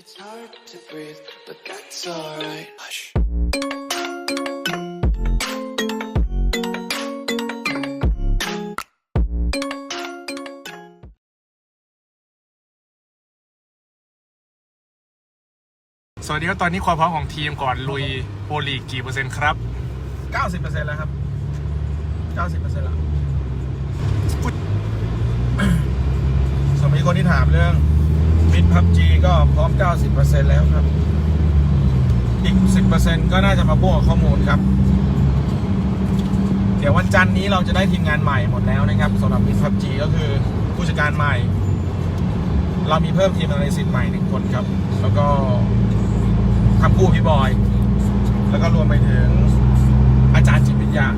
It's hard to breathe, but that's alright. Hush. สวัสดีครับตอนนี้ความพร้อมของทีมก่อนลุยโปรลีกกี่เปอร์เซ็นต์ครับ 90%แล้วครับ 90%แล้ว สมัยคนที่ถามเรื่อง มิดพับจีก็พร้อม 90%แล้วครับ อีก 10%ก็น่าจะมาบวกข้อมูลครับ เดี๋ยววันจันทร์นี้เราจะได้ทีมงานใหม่หมดแล้วนะครับสำหรับมิดพับจีก็คือผู้จัดการใหม่ เรามีเพิ่มทีมอนาลิซิสใหม่หนึ่งคนครับ แล้วก็ทำคู่พี่บอย แล้วก็รวมไปถึงอาจารย์จิตวิทยา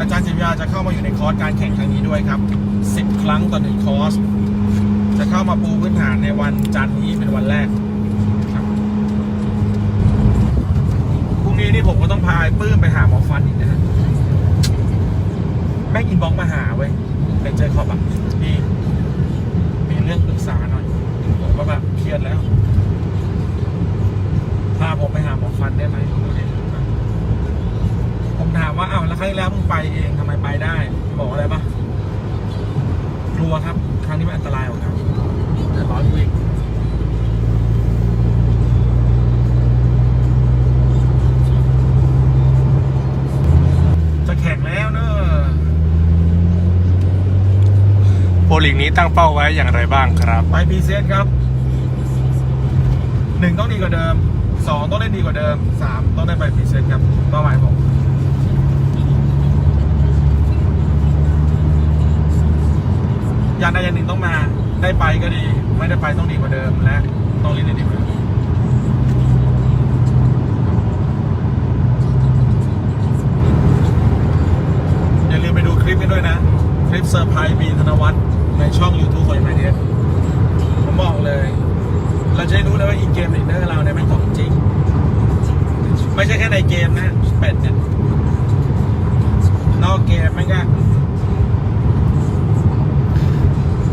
อาจารย์จิตวิทยาจะเข้ามาอยู่ในคอร์สการแข่งครั้งนี้ด้วยครับ 10 ครั้งต่อหนึ่งคอร์ส จะเข้ามาปูพื้นฐานในวันจันทร์นี้เป็นวันแรกครับพรุ่งนี้นี่ผมก็ต้องพาปื้มไปหาหมอฟันอีกนะฮะแม่งอินบ็อกมาหาเว้ยไปเจอขอบอะ นี้ตั้งเป้าไว้อย่างไรบ้างครับ ไปพีเซครับหนึ่งต้องดีกว่าเดิมสองต้องเล่นดีกว่าเดิมสามต้องได้ไปพีเซครับเป้าหมายผมอย่างใดอย่างหนึ่งต้องมาได้ไปก็ดี ไม่ได้ไปต้องดีกว่าเดิมและต้องเล่นได้ดีกว่าเดิมอย่าลืมไปดูคลิปกันด้วยนะ คลิปเซ อร์ไพรส์บีธนวัฒน์ในช่อง YouTube ของไมเดสผมบอกเลย เราจะได้รู้เลยว่าอินเกมเนเนอร์เราเนี่ยไม่งของจริง ไม่ใช่แค่ในเกมนะเป็ดเนี่ย นอกเกมไม่งก็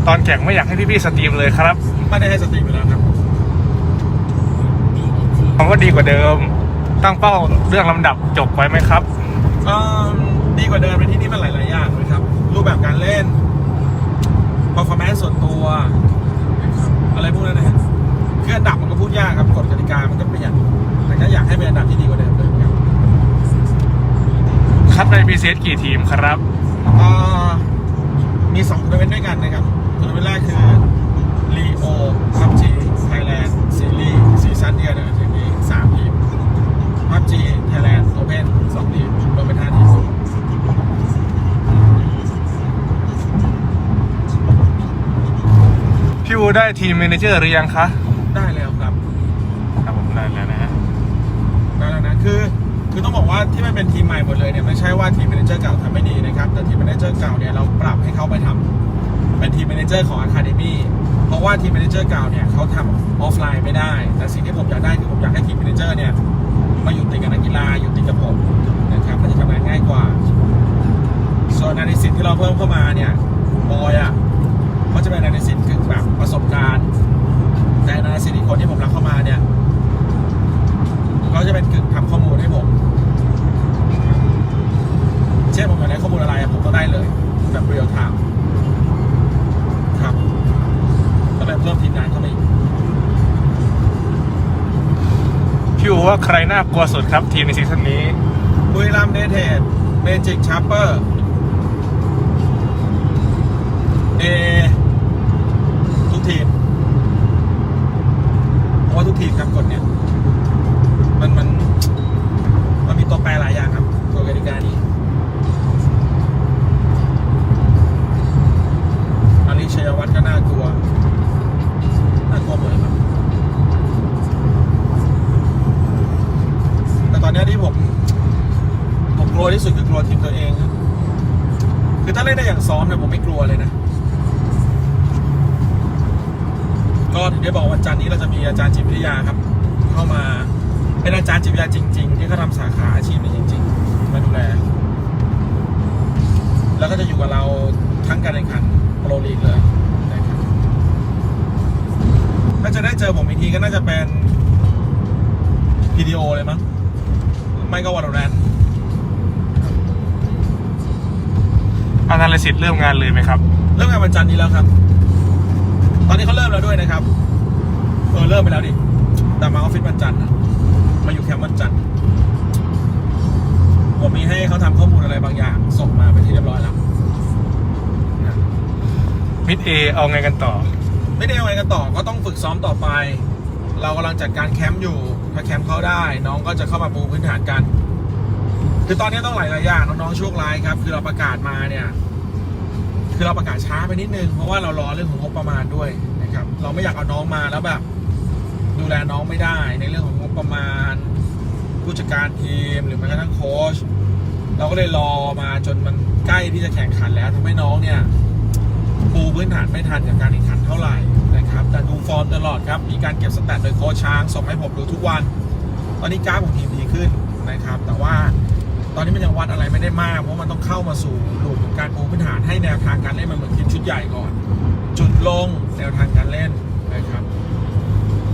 ตอนแข่งไม่อยากให้พี่ๆสตรีมเลยครับ ไม่ได้ให้สตรีมอยู่แล้วครับคำว่าดีกว่าเดิม ตั้งเป้าเรื่องลำดับจบไว้ไหมครับ เอิ่มดีกว่าเดิมในที่นี้มันหลายๆอย่างเลยครับ รูปแบบการเล่น performance ส่วนตัว อะไรพวกนั้นนะฮะคืออันดับมันก็พูด ยากครับกฎกติกามันก็เปลี่ยนแต่ก็อยากให้เป็นอันดับที่ดีกว่าเดิมเลยครับคัดในพีเซสกี่ทีมครับเอ่อมีสองทัวร์นาเมนต์ด้วยกันนะครับทัวร์นาเมนต์แรกคือ Leo PUBG Thailand Series ซีซั่นเดียวในทีมนี้สามทีม PUBG Thailand Open สองทีมรวมเป็นห้าทีมพี่วูได้ทีมเมเนเจอร์หรือยังคะ คือคือต้องบอกว่าที่มันเป็นทีมใหม่หมดเลยเนี่ยไม่ใช่ว่าทีมแมเนเจอร์เก่าทำไม่ดีนะครับแต่ทีมแมเนเจอร์เก่าเนี่ยเราปรับให้เขาไปทำเป็นทีมแมเนเจอร์ของอะคาเดมี่เพราะว่าทีมแมเนเจอร์เก่าเนี่ยเขาทำออฟไลน์ไม่ได้ แต่สิ่งที่ผมอยากได้คือผมอยากให้ทีมแมเนเจอร์เนี่ยมาอยู่ติดกับนักกีฬาอยู่ติดกับผมนะครับมันจะทำงานง่ายกว่าส่วนอนาลิซิสที่เราเพิ่มเข้ามาเนี่ยบอยอะเขาจะเป็นอนาลิซิสคือแบบประสบการณ์แต่อนาลิซิสอีกคนที่ผมรับเข้ามาเนี่ยเขาจะเป็นกึ่งทำ ว่าใครน่ากลัวสุดครับทีมในซีซั่นนี้บุรีรัมย์เดเทดเมจิกชาร์เปอร์ กลัวที่สุดคือกลัวทีมตัวเองคือถ้าเล่นได้อย่างซ้อมเนี่ยผมไม่กลัวเลยนะ ก็ถึงได้บอกวันจันทร์นี้เราจะมีอาจารย์จิตวิทยาครับ เข้ามาเป็นอาจารย์จิตวิทยาจริง ๆ ที่เขาทำสาขาอาชีพนี้จริง ๆ มาดูแล แล้วก็จะอยู่กับเราทั้งการแข่งขันโปรลีกเลยนะครับจะได้เจอผมอีกทีก็น่าจะเป็นวิดีโอเลยมั้งไม่ก็วอลเลน อนาลิซิสเริ่มงานเลยไหมครับ เริ่มงานวันจันทร์นี้แล้วครับ ตอนนี้เขาเริ่มแล้วด้วยนะครับเออเริ่มไปแล้วดิ แต่มาออฟฟิศวันจันทร์นะมาอยู่แคมป์วันจันทร์ผมมีให้เขาทำข้อมูลอะไรบางอย่าง ส่งมาไปนที่เรียบร้อยแล้วนะมิดเอเอาไงกันต่อไม่ได้เอาไงกันต่อก็ต้องฝึกซ้อมต่อไป เรากำลังจัดการแคมป์อยู่ถ้าแคมป์เข้าได้ น้องก็จะเข้ามาปูพื้นฐานกัน คือตอนนี้ต้องหลายหลายอย่างน้องๆโชคร้ายครับ คือเราประกาศมาเนี่ย คือเราประกาศช้าไปนิดนึง เพราะว่าเรารอเรื่องของงบประมาณด้วยนะครับ เราไม่อยากเอาน้องมาแล้วแบบ ดูแลน้องไม่ได้ในเรื่องของงบประมาณ ผู้จัดการทีมหรือแม้กระทั่งโค้ชเราก็เลยรอมาจนมันใกล้ที่จะแข่งขันแล้วทำให้น้องเนี่ยปูพื้นฐานไม่ทันกับการแข่งขันเท่าไหร่นะครับ แต่ดูฟอร์มตลอดครับ มีการเก็บสแตทโดยโค้ชช้างส่งให้ผมดูทุกวัน ตอนนี้กราฟของทีมดีขึ้นนะครับ แต่ว่า ตอนนี้มันยังวัดอะไรไม่ได้มาก เพราะมันต้องเข้ามาสู่หลุมของการปูพื้นฐานให้แนวทางการเล่นมันเหมือนทีมชุดใหญ่ก่อน จุดลงแนวทางการเล่นนะครับ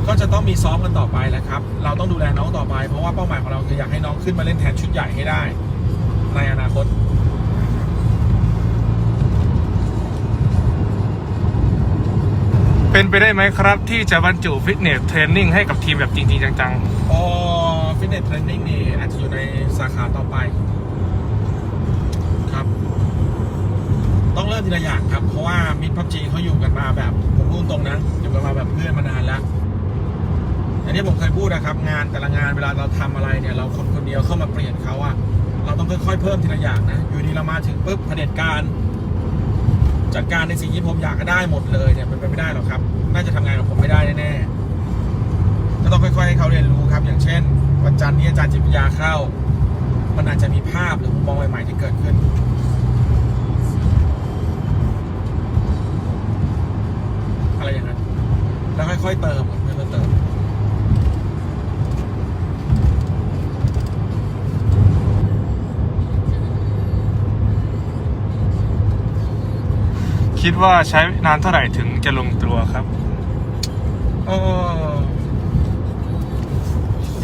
ก็จะต้องมีซ้อมกันต่อไปแหละครับ เราต้องดูแลน้องต่อไป เพราะว่าเป้าหมายของเราคืออยากให้น้องขึ้นมาเล่นแทนชุดใหญ่ให้ได้ ในอนาคตเป็นไปได้ไหมครับ ที่จะบรรจุฟิตเนสเทรนนิ่งให้กับทีมแบบจริง ๆ จังพอฟิต เนสเทรนนิ่งนี่อาจจะอยู่ในสาขาต่อไป ครับ ต้องเริ่มทีละอย่างครับ เพราะว่ามิตรพับจีเขาอยู่กันมาแบบ ผมพูดตรงนะอยู่กันมาแบบเพื่อนมานานแล้วอย่างที่ผมเคยพูดนะครับ งานแต่ละงานเวลาเราทำอะไรเนี่ย เราคนคนเดียวเข้ามาเปลี่ยนเขาอะเราต้องค่อยๆเพิ่มทีละอย่างนะ อยู่ดีเรามาถึงปุ๊บเผด็จการจัดการในสิ่งที่ผมอยากก็ได้หมดเลยเนี่ยมันเป็นไม่ได้หรอกครับ น่าจะทำงานกับผมไม่ได้แน่ๆก็ต้องค่อยๆให้เขาเรียนรู้ครับ อย่างเช่น วันจันทร์นี้อาจารย์จิตวิทยาเข้า มันอาจจะมีภาพหรือมุมมองใหม่ๆที่เกิดขึ้นอะไรอย่างนั้น แล้วค่อยๆเติมค่อยๆเติมคิดว่าใช้นานเท่าไหร่ถึงจะลงตัวครับ เออ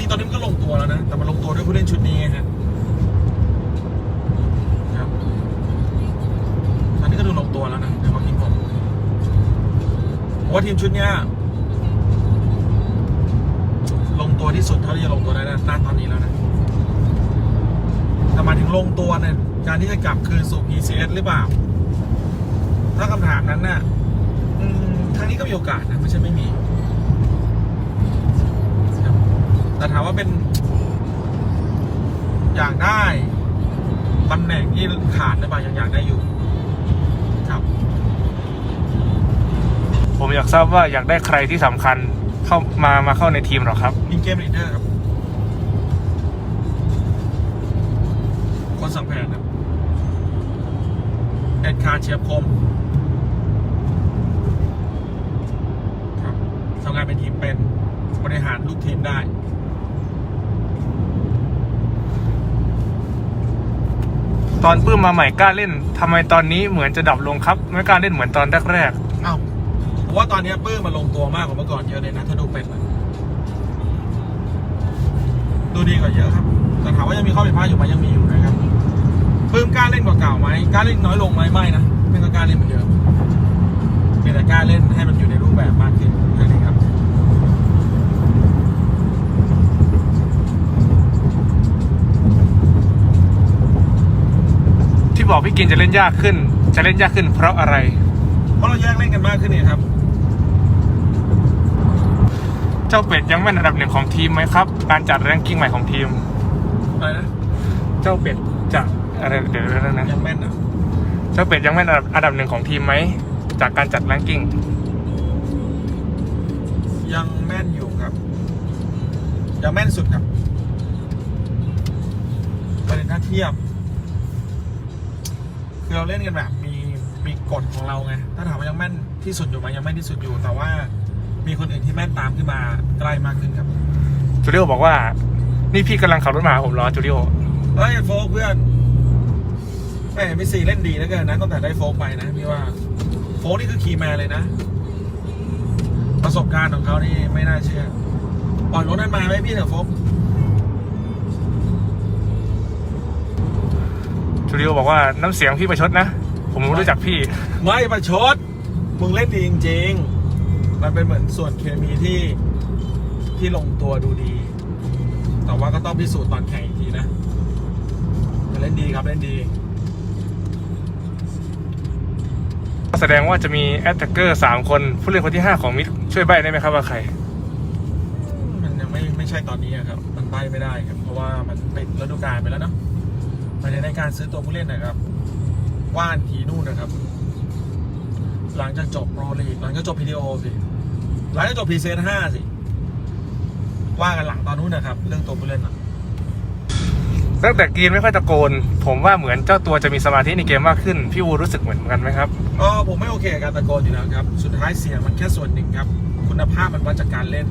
งๆตอนนี้มันก็ลงตัวแล้วนะ แต่มันลงตัวด้วยผู้เล่นชุดนี้ฮะครับตอนนี้ก็ดูลงตัวแล้วนะในความคิดผมผมว่าทีมชุดเนี้ยลงตัวที่สุดเท่าที่จะลงตัวได้นะณตอนนี้แล้วนะแต่มาถึงลงตัวเนี่ยการที่จะกลับคืนสู่ PCS หรือเปล่า ถ้าคำถามนั้นน่ะทางนี้ก็มีโอกาสนะไม่ใช่ไม่มี แต่ถามว่าเป็น อยากได้ตำแหน่งที่ขาดหรือเปล่ายังอยากได้อยู่ครับ ผมอยากทราบว่าอยากได้ใครที่สำคัญเข้ามามาเข้าในทีมหรอครับอินเกมลีดเดอร์ครับ คนสั่งแผนครับเอ็ดคาร์เชียบคมครับทำงานเป็นทีมเป็นบริหารลูกทีมได้ ตอนปื้มมาใหม่กล้าเล่นทำไมตอนนี้เหมือนจะดับลงครับ ไม่กล้าเล่นเหมือนตอนแรกเอ้าผมว่าตอนนี้ปื้มมาลงตัวมากกว่าเมื่อก่อนเยอะเลยนะ ถ้าดูเป็นอะดูดีกว่าเยอะครับ แต่ถามว่ายังมีข้อผิดพลาดอยู่ไหมยังมีอยู่นะครับปื้มกล้าเล่นกว่าเก่าไหมกล้าเล่นน้อยลงไหมไม่นะไม่ก็กล้าเล่นเหมือนเดิมเพียงแต่กล้าเล่นให้มันอยู่ในรูปแบบมากขึ้นแค่นี้ครับ บอกพี่กินจะเล่นยากขึ้น จะเล่นยากขึ้นเพราะอะไร เพราะเราแยกเล่นกันมากขึ้นเนี่ยครับ เจ้าเป็ดยังแม่นอันดับหนึ่งของทีมไหมครับ การจัดแรงกิ้งใหม่ของทีม อะไรนะ เจ้าเป็ดจะอะไรเดี๋ยวนะนะยังแม่นอะเจ้าเป็ดยังแม่นอันดับอันดับหนึ่งของทีมไหม จากการจัดแรงกิ้ง ยังแม่นอยู่ครับ ยังแม่นสุดครับประเด็นถ้าเทียบ คือเราเล่นกันแบบมีมีกฎของเราไงถ้าถามว่ายังแม่นที่สุดอยู่ไหมยังแม่นที่สุดอยู่ แต่ว่ามีคนอื่นที่แม่นตามขึ้นมาใกล้มากขึ้นครับจูเลียบอกว่า นี่พี่กำลังขับรถมาหาผมเหรอจูเลียเฮ้ยโฟกเพื่อนแหมมิสซีเล่นดีแล้วกันนะตั้งแต่ได้โฟกไปนะพี่ว่า โฟกนี่คือคีย์แมนเลยนะ ประสบสบการณ์ของเขานี่ไม่น่าเชื่อปล่อยรถนั้นมาไหมพี่เถอะโฟก จูริโอบอกว่าน้ำเสียงพี่ประชดนะ ผมรู้จักพี่ ไม่ประชด มึงเล่นดีจริง ๆ มันเป็นเหมือนส่วนเคมีที่ที่ลงตัวดูดี แต่ว่าก็ต้องพิสูจน์ตอนแข่งอีกทีนะแต่เล่นดีครับเล่นดี แสดงว่าจะมีแอตแทกเกอร์สามคน ผู้เล่นคนที่ห้าของมิดช่วยใบ้ได้ไหมครับว่าใคร มันยังไม่ไม่ใช่ตอนนี้อะครับ มันใบไม่ได้ครับ เพราะว่ามันปิดฤดูกาลไปแล้วเนาะ มันในการซื้อตัวผู้เล่นนะครับ ว่านทีนู่นนะครับ หลังจากจบโปรลีกหลังจากจบพีดีโอสิหลังจากจบพีเซห้าสิว่ากันหลังตอนนู้นนะครับ เรื่องตัวผู้เล่นอะตั้งแต่กรีนไม่ค่อยตะโกน ผมว่าเหมือนเจ้าตัวจะมีสมาธิในเกมมากขึ้น พี่วูรู้สึกเหมือนกันไหมครับเออผมไม่โอเคกับการตะโกนอยู่แล้วครับ สุดท้ายเสียงมันแค่ส่วนหนึ่งครับ คุณภาพมันวัดจากการเล่น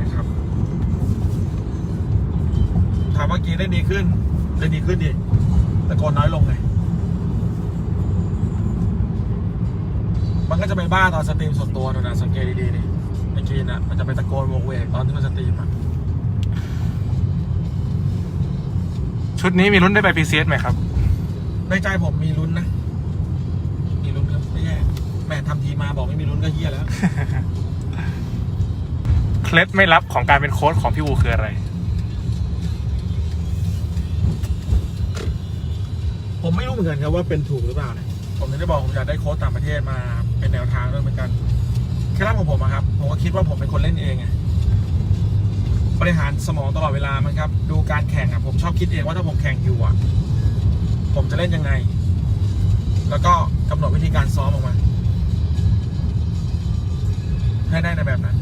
นะครับ ถามว่ากีเล่นดีขึ้น เล่นดีขึ้นดิตะโกนน้อยลงไง มันก็จะไปบ้าตอนสตรีมส่วนตัวนะสังเกตดีๆดิไอ้กีนอะมันจะไปตะโกนโวกเวกตอนที่มันสตรีมอะชุดนี้มีลุ้นได้ไปพีซีเอสไหมครับ ในใจผมมีลุ้นนะ มีลุ้นครับไม่แย่แหม่ทำทีมาบอกไม่มีลุ้นก็เฮี้ยแล้ว เคล็ดไม่ลับของการเป็นโค้ชของพี่วูคืออะไร ผมไม่รู้เหมือนกันครับว่าเป็นถูกหรือเปล่าเนี่ยผมถึงได้บอกผมอยากได้โค้ชต่างประเทศมาเป็นแนวทางด้วยเหมือนกันแค่รับของผมอะครับผมก็คิดว่าผมเป็นคนเล่นเองไงบริหารสมองตลอดเวลามันครับ ดูการแข่งอะผมชอบคิดเองว่าถ้าผมแข่งอยู่อะผมจะเล่นยังไง แล้วก็กำหนดวิธีการซ้อมออกมา ให้ได้ในแบบนั้น